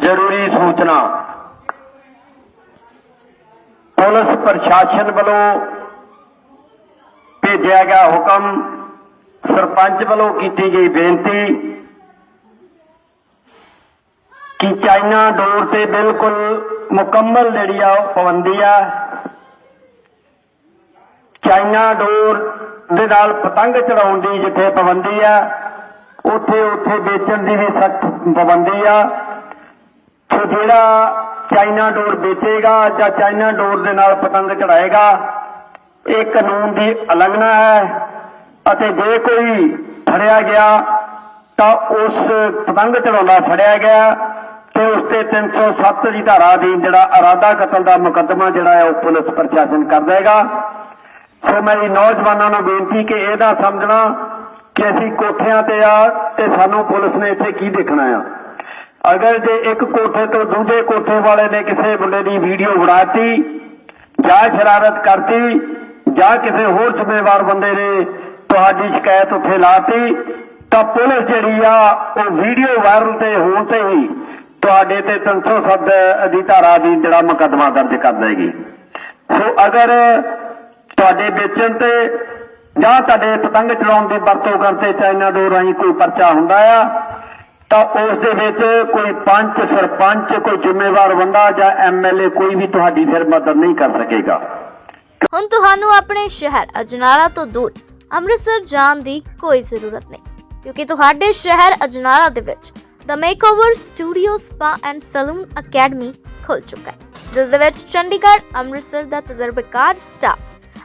ਜ਼ਰੂਰੀ ਸੂਚਨਾ। ਪੁਲਿਸ ਪ੍ਰਸ਼ਾਸਨ ਵੱਲੋਂ ਭੇਜਿਆ ਗਿਆ ਹੁਕਮ ਸਰਪੰਚ ਵੱਲੋਂ ਕੀਤੀ ਗਈ ਬੇਨਤੀ ਕਿ ਚਾਈਨਾ ਡੋਰ ਤੇ ਬਿਲਕੁਲ ਮੁਕੰਮਲ ਜਿਹੜੀ ਆ ਉਹ ਪਾਬੰਦੀ ਆ। ਚਾਈਨਾ ਡੋਰ ਦੇ ਨਾਲ ਪਤੰਗ ਚੜਾਉਣ ਦੀ ਜਿੱਥੇ ਪਾਬੰਦੀ ਆ ਉੱਥੇ ਉੱਥੇ ਵੇਚਣ ਦੀ ਵੀ ਸਖਤ ਪਾਬੰਦੀ ਆ। ਸੋ ਜਿਹੜਾ ਚਾਈਨਾ ਡੋਰ ਵੇਚੇਗਾ ਜਾਂ ਚਾਈਨਾ ਡੋਰ ਦੇ ਨਾਲ ਪਤੰਗ ਚੜਾਏਗਾ, ਇਹ ਕਾਨੂੰਨ ਦੀ ਉਲੰਘਣਾ ਹੈ। ਅਤੇ ਜੇ ਕੋਈ ਫੜਿਆ ਗਿਆ, ਤਾਂ ਉਸ ਪਤੰਗ ਚੜਾਉਂਦਾ ਫੜਿਆ ਗਿਆ ਤੇ ਉਸ ਤੇ 307 ਦੀ ਧਾਰਾ ਅਧੀਨ ਜਿਹੜਾ ਇਰਾਦਾ ਕਤਲ ਦਾ ਮੁਕੱਦਮਾ ਜਿਹੜਾ ਹੈ, ਉਹ ਪੁਲਿਸ ਪ੍ਰਸ਼ਾਸਨ ਕਰ ਦੇਗਾ ਸੋ ਮੇਰੀ ਨੌਜਵਾਨਾਂ ਨੂੰ ਬੇਨਤੀ ਕਿ ਇਹਦਾ ਸਮਝਣਾ ਕਿ ਅਸੀਂ ਕੋਠਿਆਂ ਤੇ ਆ ਤੇ ਸਾਨੂੰ ਪੁਲਿਸ ਨੇ ਇੱਥੇ ਕੀ ਦੇਖਣਾ ਆ? ਅਗਰ ਜੇ ਇੱਕ ਕੋਠੇ ਤੋਂ ਦੂਜੇ ਕੋਠੇ ਵਾਲੇ ਨੇ ਕਿਸੇ ਮੁੰਡੇ ਦੀ ਵੀਡੀਓ ਬਣਾਤੀ, ਜਾਂ ਸ਼ਰਾਰਤ ਕਰਤੀ, ਜਾਂ ਕਿਸੇ ਹੋਰ ਜ਼ਿੰਮੇਵਾਰ ਬੰਦੇ ਨੇ ਤੁਹਾਡੀ ਸ਼ਿਕਾਇਤ ਉੱਥੇ ਲਾਤੀ, ਤਾਂ ਪੁਲਿਸ ਜਿਹੜੀ ਆ, ਉਹ ਵੀਡੀਓ ਵਾਇਰਲ ਤੇ ਹੋਣ ਤੇ ਹੀ ਤੁਹਾਡੇ ਤੇ 307 ਦੀ ਧਾਰਾ ਦੀ ਜਿਹੜਾ ਮੁਕੱਦਮਾ ਦਰਜ ਕਰ ਦੇਗੀ। ਸੋ ਅਗਰ ਤੁਹਾਡੇ ਵੇਚਣ ਤੇ ਜਾਂ ਤੁਹਾਡੇ ਪਤੰਗ ਚਲਾਉਣ ਦੀ ਵਰਤੋਂ ਕਰਦੇ ਚਾਈਨਾ ਡੋਰ ਰਾਹੀਂ ਕੋਈ ਪਰਚਾ ਹੁੰਦਾ ਆ, ਤਾਂ ਉਸ ਦੇ ਵਿੱਚ ਕੋਈ ਪੰਚ, ਸਰਪੰਚ, ਕੋਈ ਜ਼ਿੰਮੇਵਾਰ ਬੰਦਾ ਜਾਂ ਐਮਐਲਏ ਕੋਈ ਵੀ ਤੁਹਾਡੀ ਫਿਰ ਮਦਦ ਨਹੀਂ ਕਰ ਸਕੇਗਾ। ਹੁਣ ਤੁਹਾਨੂੰ ਆਪਣੇ ਸ਼ਹਿਰ ਅਜਨਾਲਾ ਤੋਂ ਦੂਰ ਅੰਮ੍ਰਿਤਸਰ ਜਾਣ ਦੀ ਕੋਈ ਜ਼ਰੂਰਤ ਨਹੀਂ, ਕਿਉਂਕਿ ਤੁਹਾਡੇ ਸ਼ਹਿਰ ਅਜਨਾਲਾ ਦੇ ਵਿੱਚ the makeover studio spa and salon academy ਖੁੱਲ ਚੁੱਕਾ ਹੈ, ਜਿਸ ਦੇ ਵਿੱਚ ਚੰਡੀਗੜ੍ਹ, ਅੰਮ੍ਰਿਤਸਰ ਦਾ ਤਜਰਬੇਕਾਰ staff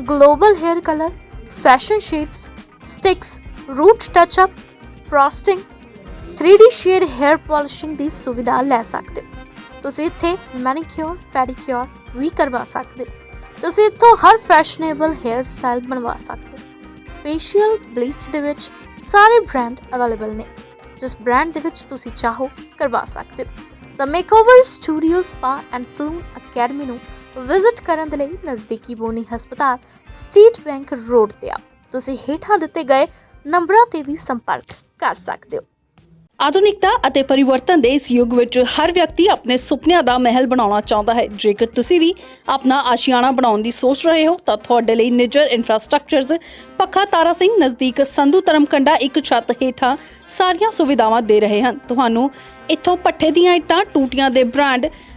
global hair colour fashion shades sticks root touch up frosting 3D shade hair polishing ਦੀ ਸੁਵਿਧਾ ਲੈ ਸਕਦੇ ਹੋ। ਤੁਸੀਂ ਇੱਥੇ ਮੈਨੀਕਿਉਰ ਪੈਡੀਕਿਉਰ ਵੀ ਕਰਵਾ ਸਕਦੇ ਹੋ। ਤੁਸੀਂ ਇੱਥੋਂ ਹਰ ਫੈਸ਼ਨੇਬਲ ਹੇਅਰ ਸਟਾਈਲ ਬਣਵਾ ਸਕਦੇ ਹੋ। ਫੇਸ਼ੀਅਲ ਬਲੀਚ ਦੇ ਵਿੱਚ ਸਾਰੇ ਬ੍ਰਾਂਡ ਅਵੇਲੇਬਲ ਨੇ। ਜਿਸ ਬ੍ਰਾਂਡ ਦੇ ਵਿੱਚ ਤੁਸੀਂ ਚਾਹੋ ਕਰਵਾ ਸਕਦੇ ਹੋ। The makeover studio spa and salon academy ਨੂੰ ਵਿਜ਼ਿਟ ਕਰਨ ਦੇ ਲਈ ਨਜ਼ਦੀਕੀ ਬੋਨੀ ਹਸਪਤਾਲ ਸਟੇਟ ਬੈਂਕ ਰੋਡ ਤੇ ਆ ਤੁਸੀਂ ਹੇਠਾਂ ਦਿੱਤੇ ਗਏ ਨੰਬਰਾਂ ਤੇ ਵੀ ਸੰਪਰਕ ਕਰ ਸਕਦੇ ਹੋ। ਆਧੁਨਿਕਤਾ ਅਤੇ ਪਰਿਵਰਤਨ ਦੇ ਇਸ ਯੁੱਗ ਵਿੱਚ ਹਰ ਵਿਅਕਤੀ ਆਪਣੇ ਸੁਪਨਿਆਂ ਦਾ ਮਹਿਲ ਬਣਾਉਣਾ ਚਾਹੁੰਦਾ ਹੈ। ਜੇਕਰ ਤੁਸੀਂ ਵੀ ਆਪਣਾ ਆਸ਼ੀਆਣਾ ਬਣਾਉਣ ਦੀ ਸੋਚ ਰਹੇ ਹੋ, ਤਾਂ ਤੁਹਾਡੇ ਲਈ ਨਿਜਰ ਇਨਫਰਾਸਟ੍ਰਕਚਰਜ਼ ਪੱਖਾ ਤਾਰਾ ਸਿੰਘ ਨਜ਼ਦੀਕ ਸੰਧੂ ਧਰਮਕੰਡਾ ਇੱਕ ਛੱਤ ਹੇਠਾਂ ਸਾਰੀਆਂ ਸੁਵਿਧਾਵਾਂ ਦੇ ਰਹੇ ਹਨ। ਤੁਹਾਨੂੰ ਇੱਥੋਂ ਪੱਠੇ ਦੀਆਂ ਇੱਟਾਂ, ਟੂਟੀਆਂ ਦੇ ਬ੍ਰਾਂਡ